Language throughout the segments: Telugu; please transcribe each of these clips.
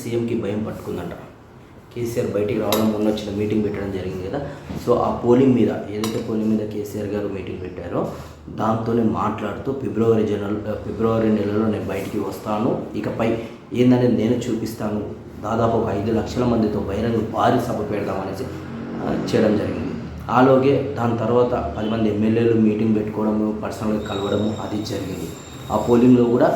సీఎంకి భయం పట్టుకుందంట. కేసీఆర్ బయటికి రావడం మొన్న వచ్చిన మీటింగ్ పెట్టడం జరిగింది కదా. సో ఆ పోలింగ్ మీద ఏదైతే పోలింగ్ మీద కేసీఆర్ గారు మీటింగ్ పెట్టారో దాంతోనే మాట్లాడుతూ ఫిబ్రవరి జనరల్ ఫిబ్రవరి నెలలో నేను బయటికి వస్తాను. ఇకపై ఏందనేది నేను చూపిస్తాను. దాదాపు ఒక ఐదు లక్షల మందితో బహిరంగ భారీ సభ పెడదామనేసి చేయడం జరిగింది. ఆలోగే దాని తర్వాత పది మంది ఎమ్మెల్యేలు మీటింగ్ పెట్టుకోవడము పర్సనల్గా కలవడము అది జరిగింది. ఆ పోలింగ్లో కూడా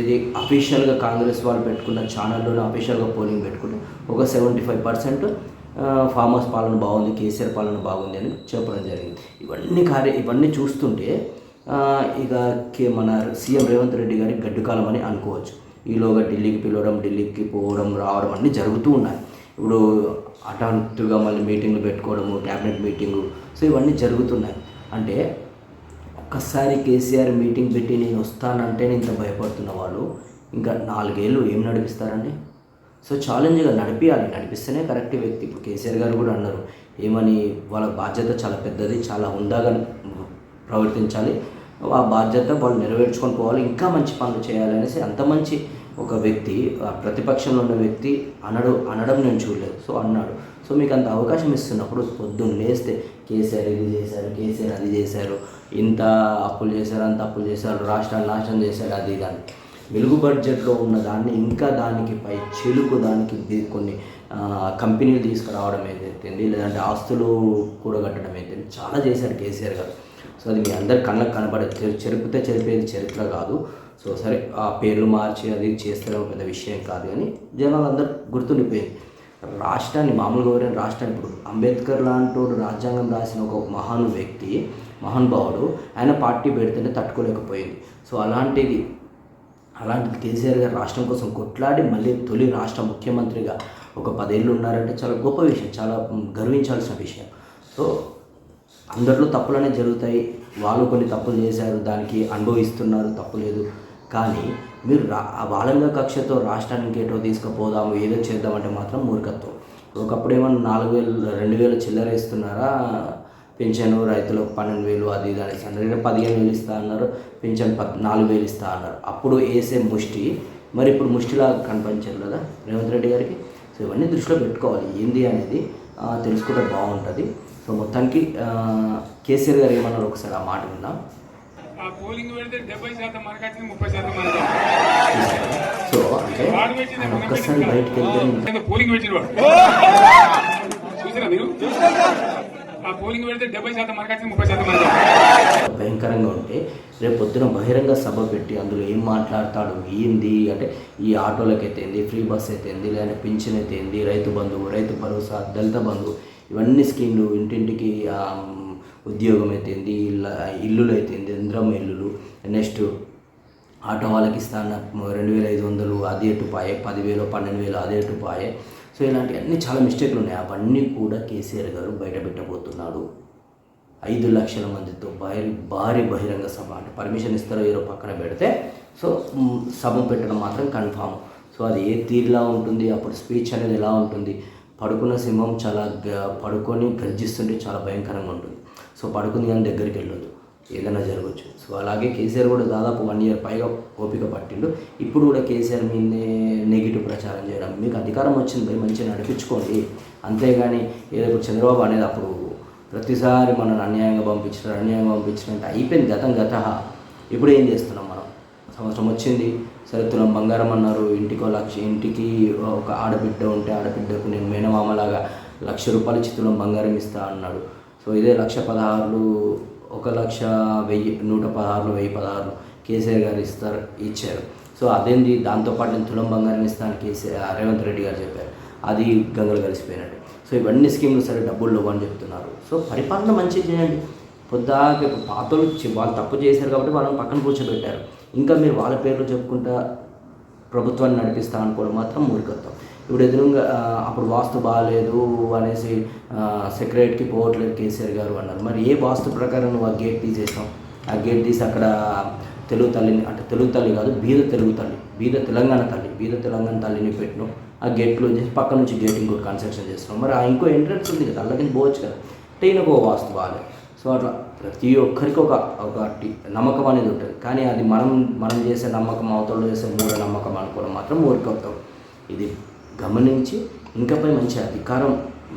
ఇది అఫీషియల్గా కాంగ్రెస్ వాళ్ళు పెట్టుకున్న ఛానల్లోనే అఫీషియల్గా పోలింగ్ పెట్టుకుంటే ఒక సెవెంటీ ఫైవ్ పర్సెంట్ ఫార్మర్స్ పాలన బాగుంది కేసీఆర్ పాలన బాగుంది అని చెప్పడం జరిగింది. ఇవన్నీ కార్య ఇవన్నీ చూస్తుంటే ఇక కే మన సీఎం రేవంత్ రెడ్డి గారి గడ్డుకాలం అని అనుకోవచ్చు. ఈలోగా ఢిల్లీకి పిలవడం ఢిల్లీకి పోవడం రావడం అన్నీ జరుగుతూ ఉన్నాయి. ఇప్పుడు అటాంటివ్గా మళ్ళీ మీటింగ్లు పెట్టుకోవడము క్యాబినెట్ మీటింగు సో ఇవన్నీ జరుగుతున్నాయి. అంటే ఒక్కసారి కేసీఆర్ మీటింగ్ పెట్టి నేను వస్తానంటే ఇంత భయపడుతున్న వాళ్ళు? ఇంకా నాలుగేళ్ళు ఏం నడిపిస్తారండి? సో ఛాలెంజ్గా నడిపించాలి నడిపిస్తేనే కరెక్ట్ వ్యక్తి. ఇప్పుడు కేసీఆర్ గారు కూడా అన్నారు ఏమని వాళ్ళ బాధ్యత చాలా పెద్దది చాలా ఉందాగా ప్రవర్తించాలి. ఆ బాధ్యత వాళ్ళు నెరవేర్చుకొని పోవాలి. ఇంకా మంచి పనులు చేయాలి అనేసి అంత మంచి ఒక వ్యక్తి ప్రతిపక్షంలో ఉన్న వ్యక్తి అనడు అనడం నేను చూడలేదు. సో అన్నాడు. సో మీకు అంత అవకాశం ఇస్తున్నప్పుడు పొద్దున్న లేస్తే కేసీఆర్ ఇది చేశారు కేసీఆర్ అది చేశారు ఇంత అప్పులు చేశారు అంత అప్పులు చేశారు రాష్ట్రాన్ని నాశనం చేశారు అది కానీ వెలుగు బడ్జెట్లో ఉన్న దాన్ని ఇంకా దానికి పై చెలుకు దానికి కొన్ని కంపెనీలు తీసుకురావడం ఏదైతుంది లేదంటే ఆస్తులు కూడగట్టడం అయితే చాలా చేశారు కేసీఆర్ గారు. సో అది మీ అందరి కళ్ళకు కనబడే చెరిపితే చెరిపేది చరిత్ర కాదు. సో సరే ఆ పేర్లు మార్చి అది చేస్తే పెద్ద విషయం కాదు కానీ జనాలు అందరూ గుర్తుండిపోయింది రాష్ట్రాన్ని మామూలుగా ఎవరైనా రాష్ట్రాన్ని ఇప్పుడు అంబేద్కర్ లాంటి రాజ్యాంగం రాసిన ఒక మహాను వ్యక్తి మహానుభావుడు ఆయన పార్టీ పెడితేనే తట్టుకోలేకపోయింది. సో అలాంటిది అలాంటిది కేసీఆర్ గారు రాష్ట్రం కోసం కొట్లాడి మళ్ళీ తొలి రాష్ట్ర ముఖ్యమంత్రిగా ఒక పదేళ్ళు ఉన్నారంటే చాలా గొప్ప విషయం చాలా గర్వించాల్సిన విషయం. సో అందరిలో తప్పులనే జరుగుతాయి. వాళ్ళు కొన్ని తప్పులు చేశారు దానికి అనుభవిస్తున్నారు తప్పు లేదు. కానీ మీరు రా వాళ్ళ కక్షతో రాష్ట్రానికి ఏటో తీసుకుపోదాము ఏదో చేద్దామంటే మాత్రం మూర్ఖత్వం. ఒకప్పుడు ఏమన్నా నాలుగు వేలు రెండు వేలు చిల్లర ఇస్తున్నారా? పింఛను రైతులకు పన్నెండు వేలు అది ఇది అనేసి అన్నారు. పదిహేను వేలు ఇస్తా అన్నారు పింఛన్ పద్ నాలుగు వేలు ఇస్తా అన్నారు. అప్పుడు వేసే ముష్టి మరి ఇప్పుడు ముష్టిలా కనిపించారు కదా రేవంత్ రెడ్డి గారికి? సో ఇవన్నీ దృష్టిలో పెట్టుకోవాలి. ఏంది అనేది తెలుసుకుంటే బాగుంటుంది. సో మొత్తానికి ఆ, కేసీఆర్ గారు ఏమన్నారు ఒకసారి ఆ మాట విన్నాం ఆ పోలింగ్ పెడితే డెబ్బై శాతం మనకు వచ్చింది ముప్పై శాతం సో అంటే ఒక్కసారి బయటకు వెళ్తే పోలింగ్ పెట్టిన వాడు. చూసారా మీరు? ఆ పోలింగ్ పెడితే డెబ్బై శాతం మనకు ముప్పై శాతం భయంకరంగా ఉంటే రేపు పొద్దున బహిరంగ సభ పెట్టి అందులో ఏం మాట్లాడతాడు ఏంది అంటే ఈ ఆటోలకు ఏంది ఫ్రీ బస్ అయితేంది లేదా పింఛన్ అయితేంది రైతు బంధువు రైతు భరోసా దళిత బంధువు ఇవన్నీ స్కీమ్లు ఇంటింటికి ఉద్యోగం అయితేంది ఇళ్ళ ఇల్లులు అయితేంది ఇంద్రం ఇల్లులు నెక్స్ట్ ఆటో వాళ్ళకి ఇస్తాను రెండు వేల ఐదు వందలు అదే ఎటు పాయే పదివేలు పన్నెండు వేలు అదే ఎటు పాయే సో ఇలాంటివన్నీ చాలా మిస్టేక్లు ఉన్నాయి. అవన్నీ కూడా కేసీఆర్ గారు బయట పెట్టబోతున్నాడు. ఐదు లక్షల మందితో భారీ భారీ బహిరంగ సభ అంటే పర్మిషన్ ఇస్తారో ఏదో పక్కన పెడితే సో సభ పెట్టడం మాత్రం కన్ఫామ్. సో అది ఏ తీరులా ఉంటుంది అప్పుడు స్పీచ్ అనేది ఎలా ఉంటుంది? పడుకున్న సింహం చాలా గ- పడుకొని గర్జిస్తుంటే చాలా భయంకరంగా ఉంటుంది. సో పడుకుంది కానీ దగ్గరికి వెళ్ళొద్దు. ఏదైనా జరగవచ్చు సో అలాగే కేసీఆర్ కూడా దాదాపు వన్ ఇయర్ పైగా ఓపిక పట్టిండు. ఇప్పుడు కూడా కేసీఆర్ మీదే నెగిటివ్ ప్రచారం చేయడం మీకు అధికారం వచ్చింది మంచిగా నడిపించుకోండి. అంతేగాని ఏదో ఇప్పుడు చంద్రబాబు అనేది అప్పుడు ప్రతిసారి మనం అన్యాయంగా పంపించిన అన్యాయంగా పంపించినట్టు అయిపోయింది గతం గత. ఇప్పుడు ఏం చేస్తున్నాం మనం? సంవత్సరం వచ్చింది సరే తులం బంగారం అన్నారు. ఇంటికో లక్ష ఇంటికి ఒక ఆడబిడ్డ ఉంటే ఆడబిడ్డకు నేను మేనమామలాగా లక్ష రూపాయలు ఇచ్చి బంగారం ఇస్తా అన్నాడు. సో ఇదే లక్ష పదహారులు ఒక లక్ష వెయ్యి నూట పదహారులు వెయ్యి పదహారులు కేసీఆర్ గారు ఇస్తారు ఇచ్చారు. సో అదేంది? దాంతోపాటు నేను తులం బంగారం ఇస్తాను కేసీఆర్ రేవంత్ రెడ్డి గారు చెప్పారు. అది గంగలు కలిసిపోయినట్టు. సో ఇవన్నీ స్కీమ్లు సరే డబ్బులు లేవు అని చెప్తున్నారు. సో పరిపాలన మంచిగా చేయండి. పొద్దాక పాతలు వాళ్ళు తప్పు చేశారు కాబట్టి వాళ్ళని పక్కన కూర్చోబెట్టారు. ఇంకా మీరు వాళ్ళ పేర్లు చెప్పుకుంటా ప్రభుత్వాన్ని నడిపిస్తా అనుకోవడం మాత్రం మూర్ఖత్వం. ఇప్పుడు ఎదురుగా అప్పుడు వాస్తు బాగాలేదు అనేసి సెక్రటరీకి పోవట్లేదు కేసీఆర్ గారు అన్నారు. మరి ఏ వాస్తు ప్రకారం నువ్వు ఆ గేట్ తీసేసావు? ఆ గేట్ తీసి అక్కడ తెలుగు తల్లిని అంటే తెలుగు తల్లి కాదు బీద తెలుగు తల్లి బీద తెలంగాణ తల్లి బీద తెలంగాణ తల్లిని పెట్టినాం ఆ గేట్ క్లోజ్ చేసి పక్క నుంచి గేట్ ఇంకోటి కన్స్ట్రక్షన్ చేస్తున్నాం మరి ఆ ఇంకో ఎంట్రన్స్ ఉంది కదా అల్లకి పోవచ్చు కదా. అంటే ఈయనకు ఒక వాస్తు బాగాలేదు సో అట్లా ప్రతి ఒక్కరికి ఒక ఒకటి నమ్మకం అనేది ఉంటుంది. కానీ అది మనం మనం చేసే నమ్మకం అవతల చేసే మూఢ నమ్మకం అనుకోవడం మాత్రం ఊరికొస్తాం ఇది గమనించి ఇంకపై మంచి అధికారం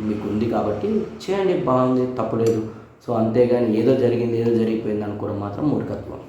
మీకు ఉంది కాబట్టి చేయండి బాగుంది తప్పులేదు. సో అంతేగాని ఏదో జరిగింది ఏదో జరిగిపోయింది అనుకోవడం మాత్రం మూర్ఖత్వం.